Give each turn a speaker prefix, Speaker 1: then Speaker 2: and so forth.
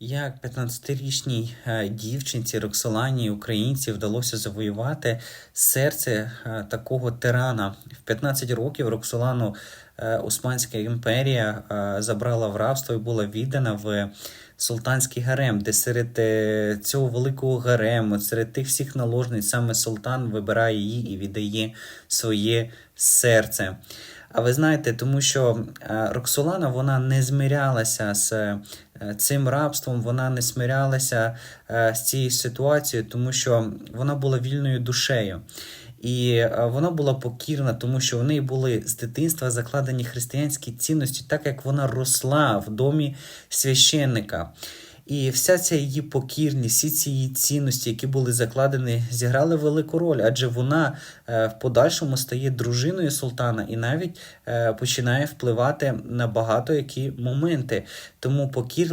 Speaker 1: Як 15-річній е, дівчинці Роксолані українці вдалося завоювати серце е, такого тирана. В 15 років Роксолану е, Османська імперія забрала в рабство і була віддана в султанський гарем, де серед цього великого гарему, серед тих всіх наложниць, саме султан вибирає її і віддає своє серце. А ви знаєте, тому що е, Роксолана вона не змирялася з е, цим рабством, вона не смирялася е, з цією ситуацією, тому що вона була вільною душею. І вона була покірна, тому що в неї були з дитинства закладені християнські цінності, так як вона росла в домі священника. І вся ця її покірність, всі ці її цінності, які були закладені, зіграли велику роль, адже вона е, в подальшому стає дружиною султана і навіть е, починає впливати на багато які моменти. Тому покір